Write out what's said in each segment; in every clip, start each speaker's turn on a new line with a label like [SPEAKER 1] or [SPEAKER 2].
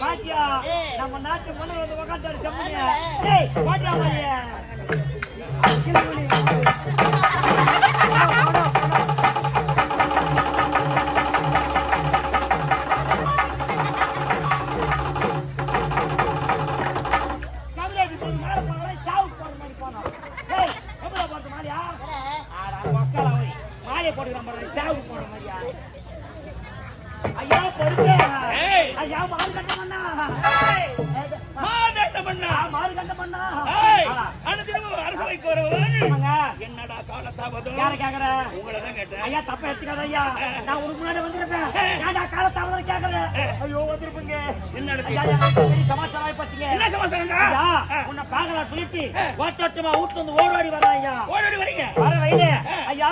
[SPEAKER 1] வந்து நம்ம நாட்டு மன்னர் வந்து உக்காந்துட்டாரு, செம்மறியா. பாட்டியா ஐயா, மாறு கட்ட மண்ணா.
[SPEAKER 2] மாதண்ட மன்னா.
[SPEAKER 1] ஆ, மாறு கட்ட மண்ணா.
[SPEAKER 2] அனுதினமும் அரசவைக்கு வருவன். என்னடா காலதாமதம்?
[SPEAKER 1] யாரை கேக்குற?
[SPEAKER 2] உங்களை தான் கேட்டேன்.
[SPEAKER 1] ஐயா, தப்பா எடுத்துக்காத ஐயா. நான் உனக்கு முன்னாடி வந்திருப்பேன். ஏன்டா காலத்தாமதம் கேக்குற? ஐயோ, வந்திருப்பீங்க.
[SPEAKER 2] என்ன?
[SPEAKER 1] ஐயா, பெரிய சமாச்சாரம்.
[SPEAKER 2] என்ன சமாச்சாரம்டா?
[SPEAKER 1] உன்னை பார்க்கலாம் சொல்லிட்டு ஓட்டோட்டமா வீட்டுல வந்து ஓடோடி வரேன் ஐயா
[SPEAKER 2] ஓடோடி வரீங்க.
[SPEAKER 1] வர ஐயா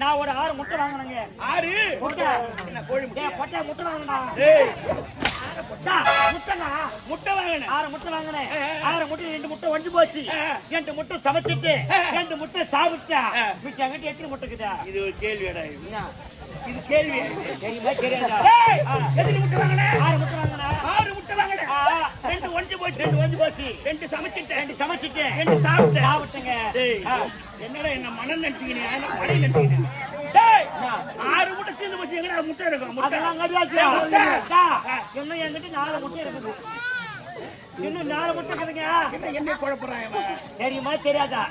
[SPEAKER 1] நான் ஒரு ஆறு முட்டை வாங்கினேங்க
[SPEAKER 2] ஆறு.
[SPEAKER 1] முட்டை பொட்டை முட்டை வாங்கினா
[SPEAKER 2] ஏய்,
[SPEAKER 1] முட்டைங்க
[SPEAKER 2] முட்டை வாங்கினேன்.
[SPEAKER 1] ஆறு முட்டை வாங்கினேன். ஆறு முட்டை ரெண்டு முட்டை ஒஞ்சு போச்சு. ரெண்டு முட்டை சமைச்சிட்டு. ரெண்டு முட்டை சாப்பிட்டா
[SPEAKER 2] ஆ.
[SPEAKER 1] மிச்சம் எங்கிட்ட எத்தனை முட்டை இருக்குதா
[SPEAKER 2] இது ஒரு கேள்வியாடா இது? கேள்வி.
[SPEAKER 1] தெரியுமா தெரியாதா.
[SPEAKER 2] எத்தனை முட்டை?
[SPEAKER 1] ஆறு முட்டை வாங்கினேன்
[SPEAKER 2] ஆறு முட்டை வாங்கின.
[SPEAKER 1] ஆ,
[SPEAKER 2] ரெண்டு ஒஞ்சு போச்சு.
[SPEAKER 1] ரெண்டு ஒஞ்சு போச்சு
[SPEAKER 2] ரெண்டு சமைச்சிட்டேன்.
[SPEAKER 1] ரெண்டு சமைச்சிட்டு
[SPEAKER 2] ரெண்டு சாப்பிட்டேன்.
[SPEAKER 1] சாப்பிட்டுங்க.
[SPEAKER 2] என்னடா என்ன மணல் நினைச்சுக்கினியா? என்ன மழை நினைச்சுக்கினியா? ஆறு முட்டை தீர்ந்து போச்சு. எங்கடா முட்டை இருக்கும்? முட்டை.
[SPEAKER 1] அதெல்லாம் கிடையாது. இன்னும் என்கிட்ட நாலு முட்டை இருக்குது? இன்னும் நாலு முட்டை இருக்குதுங்க?
[SPEAKER 2] என்ன இவன்?
[SPEAKER 1] தெரியுமா? தெரியாதா.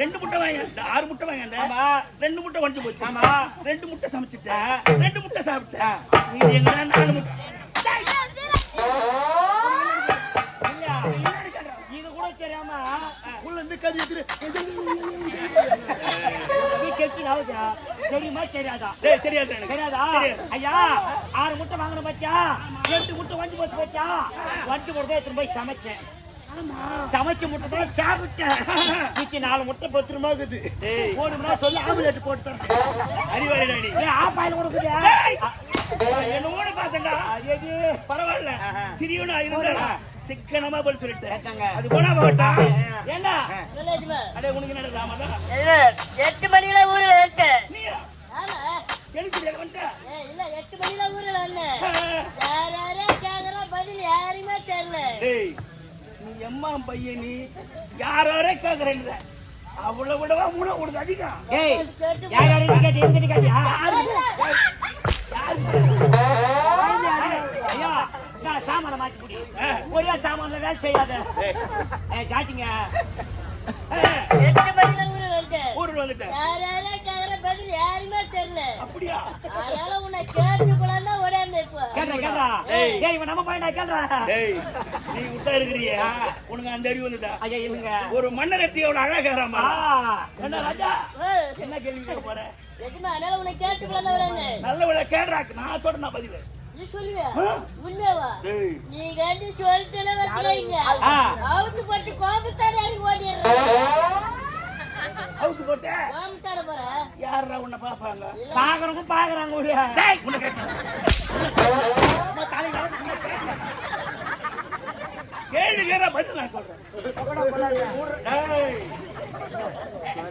[SPEAKER 2] ரெண்டு முட்டை வாங்க ஆறு முட்டை வாங்க
[SPEAKER 1] ஆமா.
[SPEAKER 2] ரெண்டு முட்டை ஒஞ்சு போச்சு.
[SPEAKER 1] ஆமா.
[SPEAKER 2] ரெண்டு முட்டை சமைச்சிட்டேன். ரெண்டு முட்டை சாப்பிட்டேன். இது எங்கடா நாலு முட்டை? உள்ள இருந்து கறி எடுத்துரு.
[SPEAKER 1] நீ கெச்சு ஆகுதா தெரியுமா தெரியாதா?
[SPEAKER 2] தெரியாது.
[SPEAKER 1] தெரியாதா. ஐயா ஆறு முட்டை வாங்கின பச்சா ரெண்டு முட்டை வண்டி போச்சு பச்சா வண்டி போட்டு எடுத்துட்டு போய் சமைச்சேன். சமைச்ச முட்டை தான் சாப்பிட்டேன் நாலு முட்டை பத்திரமா இருக்குது
[SPEAKER 2] டேய்,
[SPEAKER 1] மூணு மணி நேரம் சொல்லி ஆம்புலேட் போட்டு தரேன். ஆஃப் ஆயில் கொடுக்குது
[SPEAKER 2] என்னோட பார்த்தேன்டா. பரவாயில்ல. சிறியவனா இருந்தா சிக்கனமா பதில் சொல்லிட்டேன்.
[SPEAKER 1] கேட்டாங்க.
[SPEAKER 2] அது போனா போட்டா. ஏண்டா. அடே உனக்கு
[SPEAKER 3] எட்டு மணில ஊர்ல. ஏய், இல்ல எட்டு மணில ஊர்ல வந்தேன்
[SPEAKER 2] ஆ.
[SPEAKER 3] யாராரே கேக்குறா பதில் யாருமே தெரியல.
[SPEAKER 2] டேய் நீ எம்மா பையன் நீ? யாரோரே கேக்குறேன்ற அவ்வளவு விடவா மூணு உனக்கு அதிகம்
[SPEAKER 1] யார் யார் கேட்டு இருந்து கேட்டியா? நான் சாமான மாத்தி
[SPEAKER 2] ஆ.
[SPEAKER 1] ஒரே சாமான்ல வேலை செய்யாத.
[SPEAKER 3] இருக்கேன்
[SPEAKER 2] ஊருக்கு வந்துட்டேன்.
[SPEAKER 3] யாராரே கேக்குற பதில் யாருமே தெரியல.
[SPEAKER 2] அப்படியா?
[SPEAKER 3] அதனால உன்னை கேட்டு போலாம் ஓடாந்து இப்போ
[SPEAKER 2] ஏய்.
[SPEAKER 1] இவன் நம்ம பையனா
[SPEAKER 2] டேய் நீ இருக்கிறிய.
[SPEAKER 1] ஆ.
[SPEAKER 2] உனக்கு அந்த அறிவு வந்துட்டா.
[SPEAKER 1] ஐயா இல்லைங்க
[SPEAKER 2] ஒரு மன்னர் எத்தி எவ்வளவு அழகாராமா என்ன ராஜா? என்ன கேள்வி கேட்க போற?
[SPEAKER 3] எட்டுமா அதனால உன்னை கேட்டு போலாம்
[SPEAKER 2] நல்ல விட கேடுறாக்கு நான் சொல்றேன் பதில்
[SPEAKER 3] நீ சொல்லுவியா
[SPEAKER 2] ஆ.
[SPEAKER 3] உண்மையாவா
[SPEAKER 2] டேய்
[SPEAKER 3] நீ கேட்டு சொல்லிட்டு வச்சுக்கோங்க
[SPEAKER 1] ஆ.
[SPEAKER 3] அவுத்து போட்டு கோபத்தாரி இறங்கி ஓடிடுறேன்
[SPEAKER 2] அவுத்து போட்ட
[SPEAKER 3] கோபத்தார போற
[SPEAKER 2] யாரா உன்னை பாப்பாங்க
[SPEAKER 1] பாக்குறவங்க பாக்குறாங்க ஒடியா
[SPEAKER 2] டேய் உன்னை கேள்வி கேட்டா பதில் நான் சொல்றேன்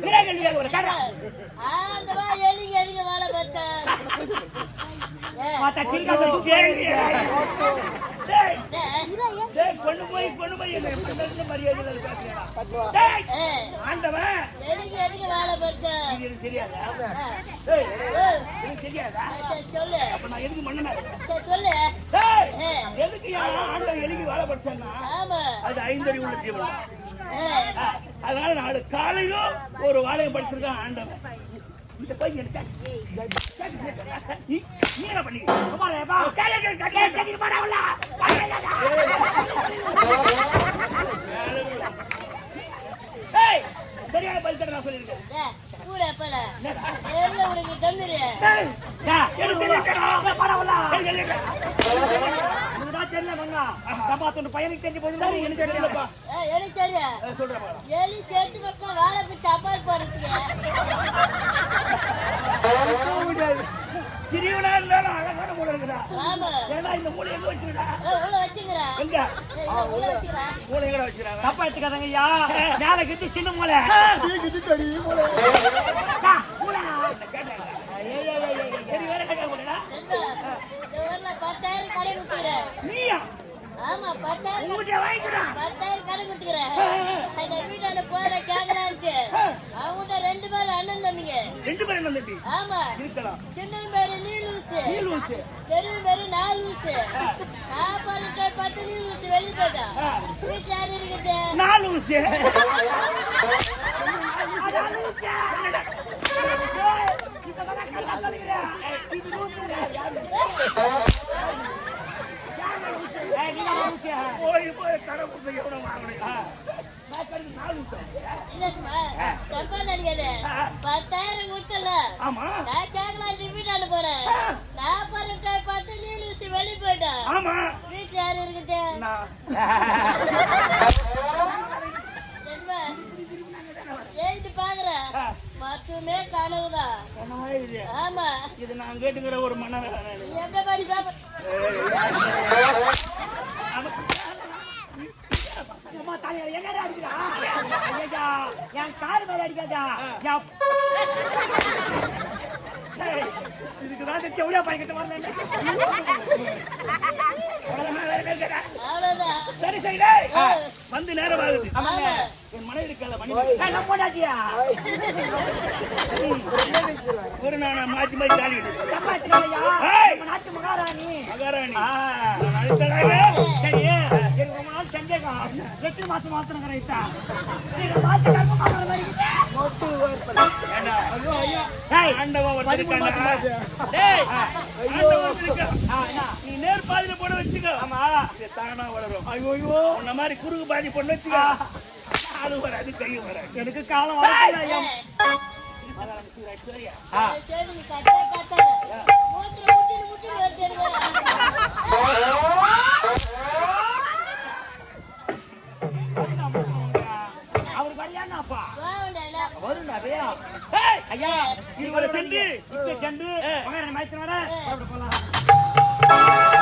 [SPEAKER 2] கேள்வி கேட்க போற? கேட்டா.
[SPEAKER 3] அந்த வா எலிங்க எலிங்க வாழை பச்சான்
[SPEAKER 1] மாத்தா
[SPEAKER 2] டேய், கொண்டு போய் போய். ஆண்டவன்.
[SPEAKER 3] வாழை
[SPEAKER 2] தெரியாதா? தெரியாதா?
[SPEAKER 3] சொல்லு.
[SPEAKER 2] அப்ப நான் எதுக்கு
[SPEAKER 3] சொல்லு.
[SPEAKER 2] எதுக்கு ஆண்டவன் எலிக்கு வேலை படிச்சான்னா?
[SPEAKER 3] ஆமா.
[SPEAKER 2] அது ஐந்தறிவு உள்ள ஜீவன். அதனால நாலு காலையும் ஒரு வாழையும் படிச்சிருக்கான் ஆண்டவன். இந்த உள்ள. ஏய், சரியான பதில் நான் சொல்லியிருக்கேன்.
[SPEAKER 3] ஏ, கூட போல எல்லாம் உனக்கு
[SPEAKER 1] பையனுக்கு தெரிஞ்சு போது
[SPEAKER 2] எனக்கு தெரியலப்பா.
[SPEAKER 3] ஏ, எனக்கு தெரியும்
[SPEAKER 2] சொல்றேன்.
[SPEAKER 3] எலி சேர்த்து பசங்க வாழை பிடிச்சி அப்பால் போறதுக்கு
[SPEAKER 2] சிறியவனா இருந்தாலும் அழகான மூளை இருக்குடா.
[SPEAKER 3] ஆமா.
[SPEAKER 2] ஏன்னா இந்த மூளை எங்க வச்சிருக்கா? எங்க? மூளை வச்சிருக்காங்க
[SPEAKER 1] தப்பா எடுத்துக்காதங்க ஐயா. மேல கிட்டு சின்ன மூளை.
[SPEAKER 2] சரி வேற என்ன மூளைடா
[SPEAKER 3] என்ன இந்த ஊர்ல பத்தாயிரம் கடை குத்துக்கிறேன்
[SPEAKER 2] நீயா?
[SPEAKER 3] ஆமா பத்தாயிரம் கடை-
[SPEAKER 2] உங்ககிட்ட வாங்கிக்கிறா
[SPEAKER 3] பத்தாயிரம் கடை குத்துக்கிறேன் அந்த வீட்டாண்ட போற கேக்கலான்ட்டு அவங்க ரெண்டு பேரும் அண்ணன் தம்பிங்க
[SPEAKER 2] ரெண்டு பேரும் தம்பி.
[SPEAKER 3] ஆமா.
[SPEAKER 2] இருக்கலாம்
[SPEAKER 3] சின்ன பேரு நீ லூசு
[SPEAKER 2] நீ லூசு.
[SPEAKER 3] பெரிய பேரு நான் லூசு சாப்பாடு பத்து நீ லூசு வெளியே போயிட்டா வீட்டுல யாரு இருக்குது
[SPEAKER 2] நாலு ஊசி. போய் போய் கடை கொடுத்து எவ்வளவு வாங்கினேன் நான் கடைக்கு நாலு ஊசி
[SPEAKER 3] இல்லம்மா தப்பா நினைக்காத பத்தாயிரம் கொடுத்தல
[SPEAKER 2] ஆமா.
[SPEAKER 3] நான் கேட்கலாம் வீட்டாண்ட போறேன் நான் பாருங்க பத்து நீ லூசு வெளியே போயிட்டா
[SPEAKER 2] ஆமா
[SPEAKER 3] வீட்டுல யாரு இருக்குது எழுதி பாக்குறேன் மட்டுமே கனவுதான்
[SPEAKER 2] என்னவா இது
[SPEAKER 3] ஆமா
[SPEAKER 2] இது நான் கேட்டுக்கிற ஒரு மன்னர்
[SPEAKER 3] எந்த மாதிரி பாப்ப
[SPEAKER 1] அம்மா, தாயே, என்னடா அடிக்கிறா? என் கால் மேல அடிக்காதா என்
[SPEAKER 2] ஏய், இதுக்கு தான் செவடியா பாய்க்கிட்ட வரல சரி சரி. வந்து நேரம் ஆகுது. என் மனைவி இருக்கல மணி
[SPEAKER 1] பொண்டாட்டியா?
[SPEAKER 2] ஒரு நாள் மாத்தி மாத்தி தாலி
[SPEAKER 1] நாட்டு மகாராணி.
[SPEAKER 2] மகாராணி. நான்.
[SPEAKER 1] சரி எனக்கு ரொம்ப நாள் சந்தேகம் எத்தனை மாசம் மாத்திரம் கிடைத்தா நீங்க மாத்தி கர்ப்பம் பார்க்கற மாதிரி இருக்குது.
[SPEAKER 2] ஏண்டா? டேய்,
[SPEAKER 1] என்ன?
[SPEAKER 2] நீ நேர் பாதியில போட வச்சுக்கோ.
[SPEAKER 1] ஆமா.
[SPEAKER 2] இது தானா வளரும்.
[SPEAKER 1] ஐயோ ஐயோ.
[SPEAKER 2] உன்ன மாதிரி குறுக்கு பாதி பொண்ணு வச்சுக்கோ. அது வராது கை வராது.
[SPEAKER 1] எனக்கு காலம் ஐயா? ஆ.
[SPEAKER 3] சரி கட்டா மூத்திர வருது வாண்டா
[SPEAKER 1] வரும் நிறையா
[SPEAKER 2] ஏய்,
[SPEAKER 1] ஐயா
[SPEAKER 2] இது ஒரு செண்டு.
[SPEAKER 1] இப்ப சென்று
[SPEAKER 2] ஆ.
[SPEAKER 1] மகாராணி மைத்திரம் வர. போலாம்